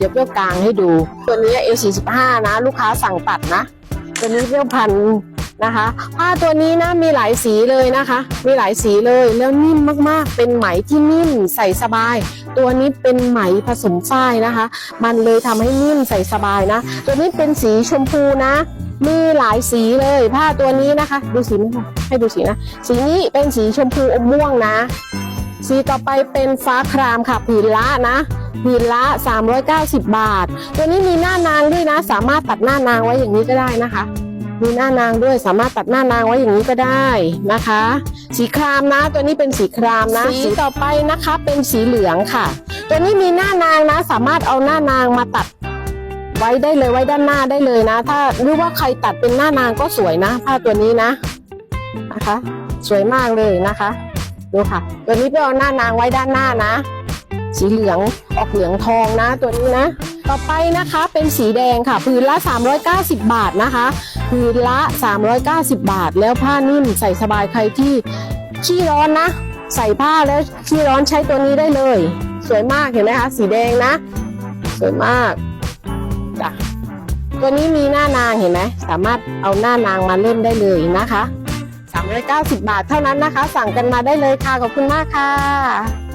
เดี๋ยวเปรี้ยวกลางให้ดู ตัวนี้ L45 นะ ลูกค้าสั่งตัดนะ ตัวนี้เปรี้ยวพันนะคะผ้าตัวนี้นะมีหลายสีเลยนะคะ มีหลายสีเลยแล้วนิ่มมากๆ เป็นไหมที่นิ่มใส่สบาย ตัวนี้เป็นไหมผสมฝ้ายนะคะ มันเลยทำให้นิ่มใส่สบายนะ ตัวนี้เป็นสีชมพูนะ มีหลายสีเลยผ้าตัวนี้นะคะ ดูสีไหมคะให้ดูสีนะ สีนี้เป็นสีชมพูอมม่วงนะ สีต่อไปเป็นฟ้าครามค่ะผืนละนะผืนละ 390 บาท ตัวนี้มีหน้านางด้วยนะ สามารถตัดหน้านางไว้อย่างนี้ก็ได้นะคะ มีหน้านางด้วยสามารถตัดหน้านางไว้อย่างนี้ก็ได้นะคะ สีครามนะ ตัวนี้เป็นสีครามนะ สีต่อไปนะคะเป็นสีเหลืองค่ะ ตัวนี้มีหน้านางนะ สามารถเอาหน้านางมาตัดไว้ได้เลยไว้ด้านหน้าได้เลยนะ ถ้าหรือว่าใครตัดเป็นหน้านางก็สวยนะ ผ้าตัวนี้นะนะคะ สวยมากเลยนะคะ ดูค่ะ ตัวนี้ไปเอาหน้านางไว้ด้านหน้านะ สีเหลืองออกเหลืองทองนะ ตัวนี้นะ ต่อไปนะคะเป็นสีแดงค่ะผืนละ 390 บาทนะคะผืนละ 390 บาท แล้วผ้านิ่มใส่สบายใครที่ขี้ร้อนนะ ใส่ผ้าแล้วขี้ร้อนใช้ตัวนี้ได้เลย สวยมากเห็นไหมคะ สีแดงนะ สวยมากจ้ะตัวนี้มีหน้านางเห็นไหมสามารถเอาหน้านางมาเล่นได้เลยนะคะ 390 บาทเท่านั้นนะคะ สั่งกันมาได้เลยค่ะ ขอบคุณมากค่ะ